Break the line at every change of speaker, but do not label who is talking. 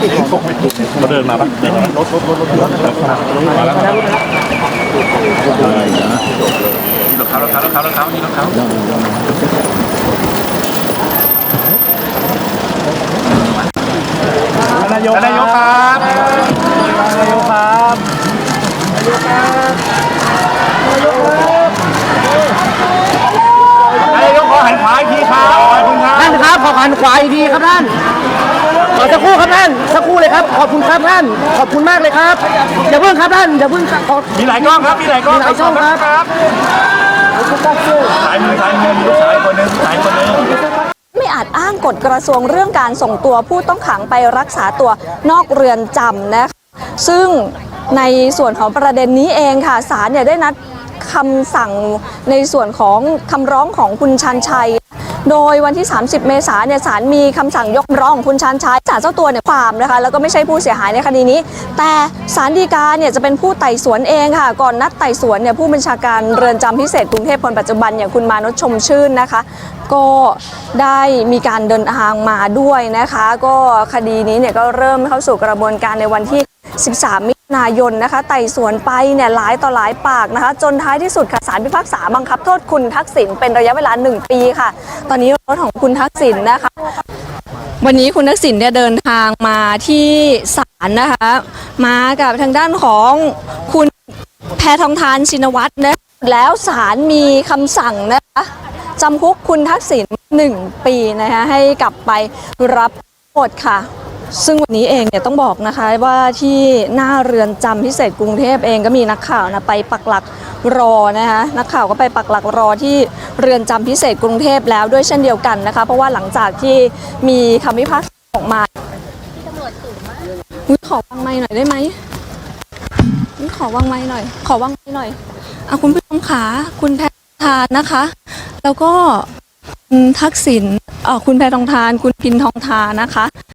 มาเดินมาปะเดินมารถรถรถรถรถมาแล้วรถเขารถเขารถเขารถเขานี่รถเขานายกนายกครับนายกครับนายกขอหันขวาอีกทีครับขอบคุณครับ
ท่านครับขอหันขวาอีกทีครับท่าน ขอสักครู่ครับท่านสักครู่เลยครับ ขอบคุณครับท่าน ขอบคุณมากเลยครับอย่าเพิ่งครับท่านอย่าเพิ่งขอ
มีหลายกล้องครับมีหลายกล้อง
มีหลายกล้องครับ
ครับสายมือสายมือมีลูกสายคนหนึงสายคนหนึง
ไม่อาจอ้างกฎกระทรวงเรื่องการส่งตัวผู้ต้องขังไปรักษาตัวนอกเรือนจำนะคะซึ่งในส่วนของประเด็นนี้เองค่ะศาลเนี่ยได้นัดคำสั่งในส่วนของคำร้องของคุณชันชัย โดยวันที่ 30 เมษายนเนี่ยศาลมีคำสั่งยกร้องของคุณชันชัยศาลเจ้าตัวเนี่ยความนะคะแล้วก็ไม่ใช่ผู้เสียหายในคดีนี้ แต่ศาลฎีกาเนี่ยจะเป็นผู้ไต่สวนเองค่ะ ก่อนนัดไต่สวนเนี่ยผู้บัญชาการเรือนจำพิเศษกรุงเทพคนปัจจุบันอย่างคุณมานพชมชื่นนะคะ ก็ได้มีการเดินทางมาด้วยนะคะ ก็คดีนี้เนี่ยก็เริ่มเข้าสู่กระบวนการในวันที่ 13มิ นายนนะคะไต่สวนไปเนี่ยหลายต่อหลายปากนะคะ จนท้ายที่สุดค่ะศาลพิพากษาบังคับโทษคุณทักษิณเป็นระยะเวลา 1 ปีค่ะ ตอนนี้รถของคุณทักษิณนะคะ วันนี้คุณทักษิณเนี่ยเดินทางมาที่ศาลนะคะ มากับทางด้านของคุณแพทองทานชินวัตรนะแล้วศาลมีคำสั่งนะคะจำคุกคุณทักษิณหนึ่งปีนะคะให้กลับไปรับโทษค่ะ ซึ่งวันนี้เองเนี่ยต้องบอกนะคะว่าที่หน้าเรือนจำพิเศษกรุงเทพเองก็มีนักข่าวนะไปปักหลักรอนะคะนักข่าวก็ไปปักหลักรอที่เรือนจำพิเศษกรุงเทพแล้วด้วยเช่นเดียวกันนะคะ เพราะว่าหลังจากที่มีคำพิพากษาออกมาขอวางไม้หน่อยได้ไหมขอวางไม้หน่อย ขอวางไม้หน่อยอะคุณผู้ชมขาคุณแพทานนะคะ แล้วก็ทักษิณคุณแพทองทาน คุณพินทองทานนะคะ